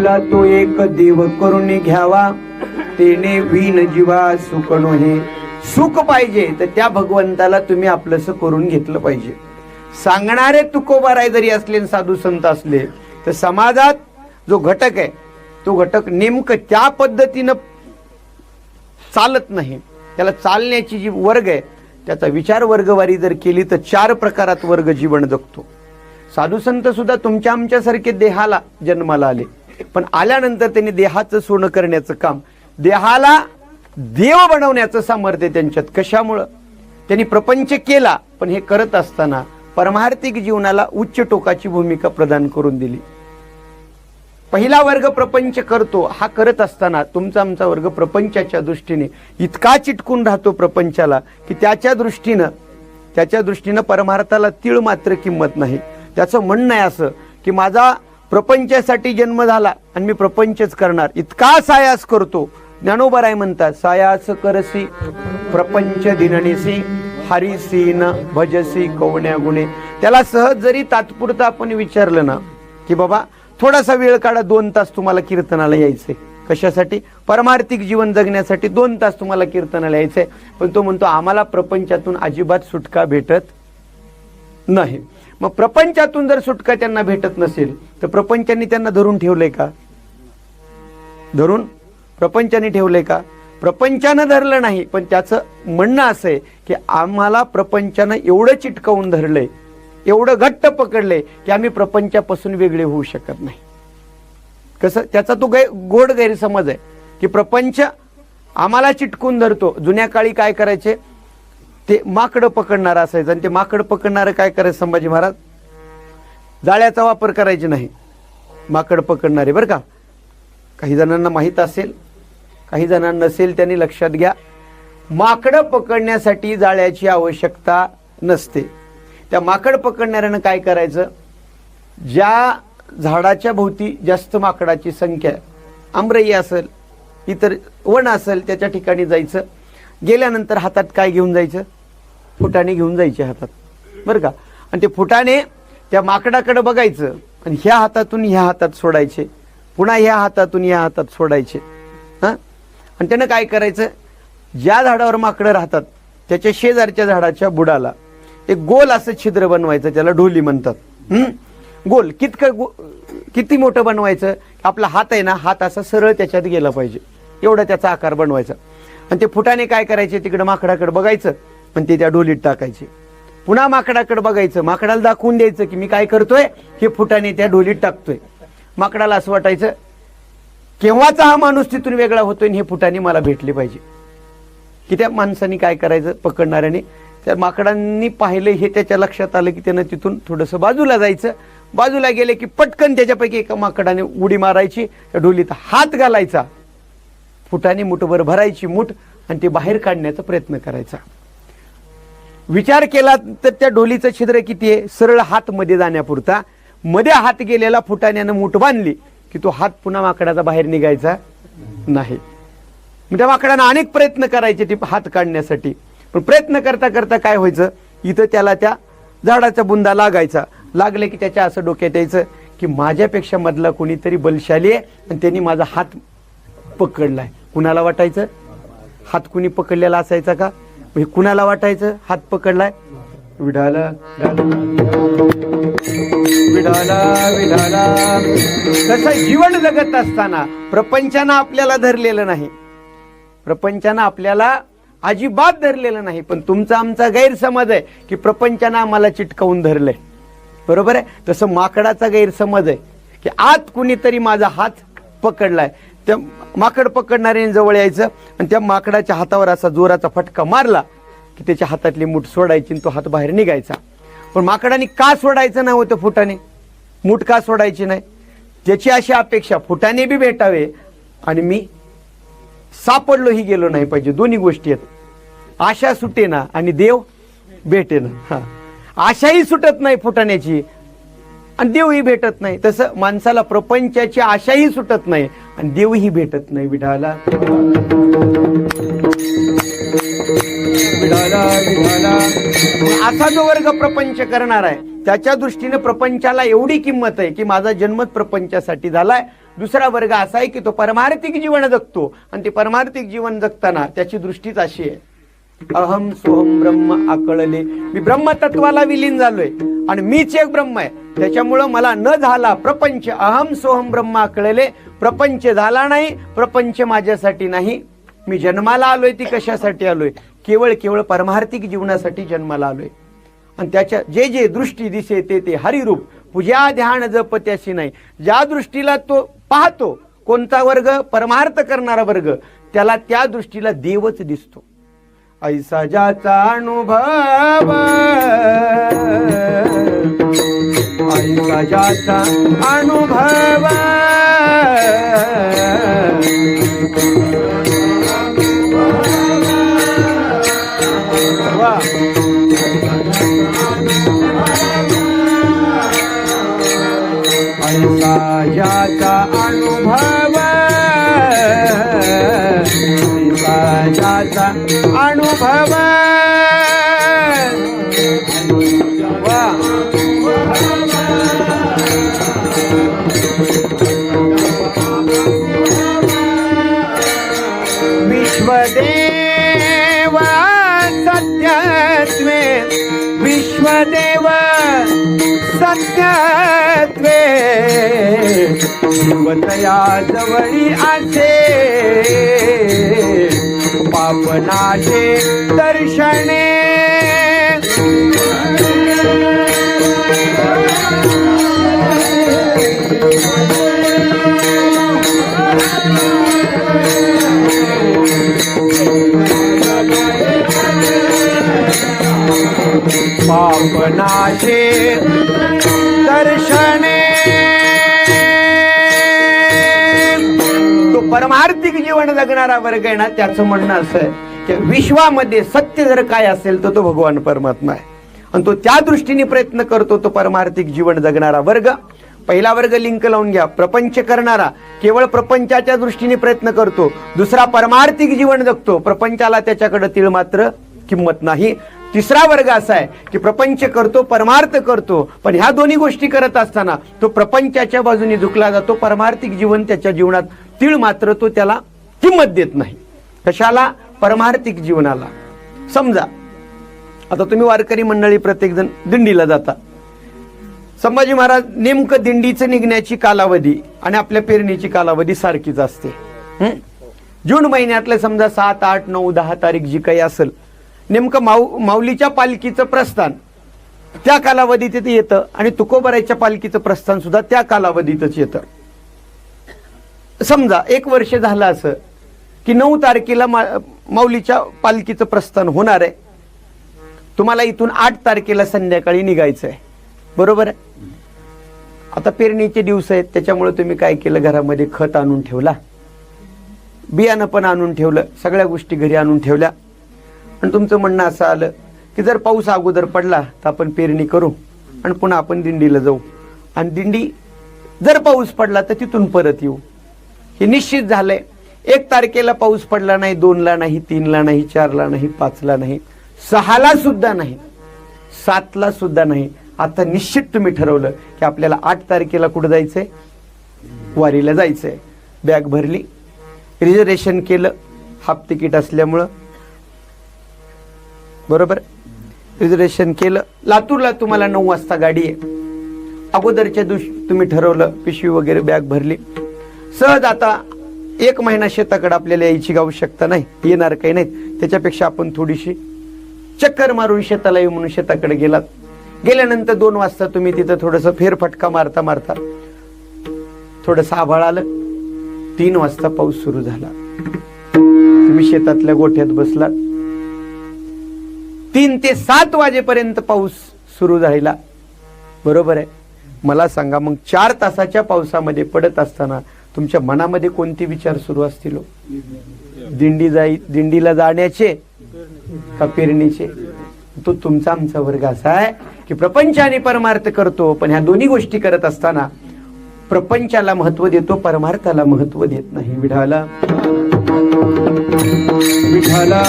आपला तो एक देव करून घ्यावा. तेने विन जीवा सुकणो हे सुख पाहिजे तर त्या भगवंताला तुम्ही आपलंस करून घेतलं पाहिजे. सांगणारे तुकोबाराय जरी असले आणि साधू संत असले तर समाजात जो घटक आहे तो घटक नेमकं त्या पद्धतीनं चालत नाही. त्याला चालण्याची जी वर्ग आहे त्याचा विचार वर्गवारी जर केली तर चार प्रकारात वर्ग जीवन जगतो. साधू संत सुद्धा तुमच्या आमच्यासारखे देहाला जन्माला आले. पण आल्यानंतर त्यांनी देहाचं सोनं करण्याचं काम देहाला देव बनवण्याचं सामर्थ्य त्यांच्यात. कशामुळं? त्यांनी प्रपंच केला पण हे करत असताना परमार्थिक जीवनाला उच्च टोकाची भूमिका प्रदान करून दिली. पहिला वर्ग प्रपंच करतो हा करत असताना तुमचा आमचा वर्ग प्रपंचाच्या दृष्टीने इतका चिटकून राहतो प्रपंचाला की त्याच्या दृष्टीनं त्याच्या दृष्टीनं परमार्थाला तीळ मात्र किंमत नाही. त्याचं म्हणणं आहे असं की माझा प्रपंचासाठी जन्म झाला आणि मी प्रपंचच करणार. इतका सायास करतो. ज्ञानोबराय म्हणतात सायास करसी प्रपंच दिननिसी हरिसी न भजसी कवण्या गुणे. त्याला सहज जरी तात्पुरतं आपण विचारलं ना की बाबा थोडासा वेळ काढा दोन तास तुम्हाला कीर्तनाला यायचे कशासाठी? परमार्थिक जीवन जगण्यासाठी दोन तास तुम्हाला कीर्तनाला यायचे पण तो म्हणतो आम्हाला प्रपंचातून अजिबात सुटका भेटत नाही. मग प्रपंचातून जर सुटका त्यांना भेटत नसेल तर प्रपंचाने त्यांना धरून ठेवलंय का? धरून? प्रपंचाने ठेवलंय का? प्रपंचानं धरलं नाही पण त्याचं म्हणणं असं आहे की आम्हाला प्रपंचानं एवढं चिटकवून धरलंय एवढं घट्ट पकडलंय की आम्ही प्रपंचापासून वेगळे होऊ शकत नाही. कसं? त्याचा तो गै गोड गैरसमज आहे की प्रपंच आम्हाला चिटकून धरतो. जुन्या काळी काय करायचे? ते माकडं पकडणारं असायचं. आणि ते माकड पकडणारं काय करायचं संभाजी महाराज? जाळ्याचा वापर करायचे नाही. माकड पकडणारे बरं का? काही जणांना माहीत असेल काही जणांना नसेल त्यांनी लक्षात घ्या. माकडं पकडण्यासाठी जाळ्याची आवश्यकता नसते. त्या माकड पकडणाऱ्यानं काय करायचं? ज्या झाडाच्या भोवती जास्त माकडाची संख्या आमरई असेल इतर वन असेल त्याच्या ठिकाणी जायचं. गेल्यानंतर हातात काय घेऊन जायचं? फुटाणे घेऊन जायचे हातात. बरं का? आणि ते फुटाणे त्या माकडाकडे बघायचं आणि ह्या हातातून ह्या हातात सोडायचे. पुन्हा ह्या हातातून ह्या हातात सोडायचे. हां? आणि त्यानं काय करायचं? ज्या झाडावर माकडं राहतात त्याच्या शेजारच्या झाडाच्या बुडाला एक गोल असं छिद्र बनवायचं त्याला ढोली म्हणतात. गोल. कितकं गो किती मोठं बनवायचं? आपला हात आहे ना हात असा सरळ त्याच्यात गेला पाहिजे. एवढा त्याचा आकार बनवायचा. आणि ते फुटाने काय करायचे? तिकडं माकडाकडे बघायचं. पण ते त्या डोलीत टाकायचे. पुन्हा माकडाकडे बघायचं. माकडाला दाखवून द्यायचं की मी काय करतोय हे फुटाने त्या डोलीत टाकतोय. माकडाला असं वाटायचं केव्हाचा हा माणूस तिथून वेगळा होतोय आणि हे फुटाने मला भेटले पाहिजे. की त्या माणसाने काय करायचं पकडणाऱ्याने त्या माकडांनी पाहिलं हे त्याच्या लक्षात आलं की त्यानं तिथून थोडंसं बाजूला जायचं. बाजूला गेले की पटकन त्याच्यापैकी एका माकडाने उडी मारायची त्या डोलीत हात घालायचा. फुटाने मुठभर भरायची मूठ आणि ते बाहेर काढण्याचा प्रयत्न करायचा. विचार केला तर त्या डोलीचं छिद्र किती आहे? सरळ हात मध्ये जाण्यापुरता. मध्ये हात गेलेला फुटाण्यानं मूठ बांधली की तो हात पुन्हा माकडाचा बाहेर निघायचा नाही. मग त्या माकडानं अनेक प्रयत्न करायचे ते हात काढण्यासाठी. पण प्रयत्न करता करता काय व्हायचं? इथं त्याला त्या झाडाचा बुंदा लागायचा. लागले की त्याच्या असं डोक्यात यायचं की माझ्यापेक्षा मधला कोणीतरी बलशाली आहे आणि त्यांनी माझा हात पकडलाय. कुणाला वाटायचं? हात कुणी पकडलेला असायचा का? हे कुणाला वाटायचं? हात पकडलाय. विढाला विढाला विढाला तसं जीवन जगत असताना प्रपंचानं आपल्याला धरलेलं नाही. प्रपंचानं आपल्याला अजिबात धरलेलं नाही. पण तुमचा आमचा गैरसमज आहे की प्रपंचानं आम्हाला चिटकवून धरलंय. बरोबर आहे? तसं माकडाचा गैरसमज आहे की आत कुणीतरी माझा हात पकडलाय. त्या माकड पकडणाऱ्याने जवळ यायचं आणि त्या माकडाच्या हातावर असा जोराचा फटका मारला की त्याच्या हातातली मूठ सोडायची आणि तो हात बाहेर निघायचा. पण माकडाने का सोडायचं नाही होतं फुटाने? मूठ का सोडायची नाही? त्याची अशी अपेक्षा फुटाने बी भेटावे आणि मी सापडलोही गेलो नाही पाहिजे. दोन्ही गोष्टी आहेत. आशा सुटे ना आणि देव भेटे ना हा. आशाही सुटत नाही फुटाण्याची आणि देवही भेटत नाही. तसं माणसाला प्रपंचाची आशाही सुटत नाही. आणि देवही भेटत नाही विढाला विढाला विढाला असा जो वर्ग प्रपंच करणार आहे त्याच्या दृष्टीने प्रपंचाला एवढी किंमत आहे की माझा जन्मच प्रपंचासाठी झालाय. दुसरा वर्ग असा आहे की तो परमार्थिक जीवन जगतो. आणि ते परमार्थिक जीवन जगताना त्याची दृष्टीच अशी आहे. अहम सोहम ब्रह्म आकळले. मी ब्रह्मतत्वाला विलीन झालोय. आणि मीच एक ब्रह्म आहे. त्याच्यामुळं मला न झाला प्रपंच अहम सोहम ब्रह्म आकळले. प्रपंच झाला नाही प्रपंच माझ्यासाठी नाही. मी जन्माला आलोय ती कशासाठी आलोय? केवळ केवळ परमार्थिक जीवनासाठी जन्माला आलोय. आणि त्याच्या जे जे दृष्टी दिसे ते ते हरिरूप. पूजा ध्यान जप त्याशी नाही. ज्या दृष्टीला तो पाहतो कोणता वर्ग? परमार्थ करणारा वर्ग. त्याला त्या दृष्टीला देवच दिसतो. ऐसा ज्याचा अनुभव। ऐसा ज्याचा अनुभव। वा विश्वदेवा सत्यत्वे विश्वदेवा सत्यत्वे शिवतया जवळी असे पापनाचे दर्शने। पापनाचे दर्शने। तो परमार्थिक जीवन जगणारा वर्ग आहे ना त्याचं म्हणणं असं आहे की विश्वामध्ये सत्य जर काय असेल तर तो भगवान परमात्मा आहे. आणि तो त्या दृष्टीने प्रयत्न करतो तो परमार्थिक जीवन जगणारा वर्ग. पहिला वर्ग लिंक लावून घ्या. प्रपंच करणारा केवळ प्रपंचाच्या दृष्टीने प्रयत्न करतो दुसरा परमार्थिक जीवन जगतो. प्रपंचाला त्याच्याकडे तीळ मात्र किंमत नाही. तिसरा वर्ग असा आहे की प्रपंच करतो परमार्थ करतो पण ह्या दोन्ही गोष्टी करत असताना तो प्रपंचाच्या बाजूने झुकला जातो परमार्थिक जीवन त्याच्या जीवनात तीळ मात्र तो त्याला किंमत देत नाही. कशाला? परमार्थिक जीवनाला. समजा आता तुम्ही वारकरी मंडळी प्रत्येकजण दिंडीला जाता. संभाजी महाराज नेमकं दिंडीचं निघण्याची कालावधी आणि आपल्या पेरणीची कालावधी सारखीच असते. जून महिन्यातलं समजा सात आठ नऊ दहा तारीख जी काही असेल नेमकं माऊ माऊलीच्या पालखीचं प्रस्थान त्या कालावधीत ते येतं आणि तुकोबरायच्या पालखीचं प्रस्थान सुद्धा त्या कालावधीतच येतं. समजा एक वर्ष झालं असं की नऊ तारखेला मा माऊलीच्या पालखीचं प्रस्थान होणार आहे. तुम्हाला इथून आठ तारखेला संध्याकाळी निघायचं आहे बरोबर? आता पेरणीचे दिवस आहेत त्याच्यामुळे तुम्ही काय केलं? घरामध्ये खत आणून ठेवला. बियाणं पण आणून ठेवलं. सगळ्या गोष्टी घरी आणून ठेवल्या. आणि तुमचं म्हणणं असं आलं की जर पाऊस अगोदर पडला तर आपण पेरणी करू आणि पुन्हा आपण दिंडीला जाऊ. आणि दिंडी जर पाऊस पडला तर तिथून परत येऊ. हे निश्चित झालंय. एक तारखेला पाऊस पडला नाही दोनला नाही तीनला नाही चारला नाही पाचला नाही. सहाला सुद्धा नाही सातला सुद्धा नाही. आता निश्चित तुम्ही ठरवलं की आपल्याला आठ तारखेला कुठं जायचंय? वारीला जायचंय. बॅग भरली रिझर्वेशन केलं हाफ तिकीट असल्यामुळं. बरोबर? रिझर्वेशन केलं. लातूरला तुम्हाला नऊ वाजता गाडी आहे. अगोदरच्या दिवशी तुम्ही ठरवलं पिशवी वगैरे बॅग भरली. सहज आता एक महिना शेताकडे आपल्याला यायची आवश्यकता नाही येणार काही नाही त्याच्यापेक्षा आपण थोडीशी चक्कर मारून शेताला येऊ म्हणून शेताकडे गेलात. गेल्यानंतर दोन वाजता तुम्ही तिथं थोडंसं फेरफटका मारता मारता थोडंसं आभाळ आलं. तीन वाजता पाऊस सुरू झाला. तुम्ही शेतातल्या गोठ्यात बसलात. तीन ते सात वाजेपर्यंत पाऊस सुरू राहिला बरोबर आहे. मला सांगा मग चार तासाच्या पावसामध्ये पडत असताना तुमच्या मनामध्ये कोणते विचार सुरू असतील हो? दिंडी जाई दिंडीला जाण्याचे का पेरणीचे? तो तुमचा आमचा वर्ग असा आहे की प्रपंच आणि परमार्थ करतो पण ह्या दोन्ही गोष्टी करत असताना प्रपंचाला महत्त्व देतो परमार्थाला महत्त्व देत नाही. विढाला विठाला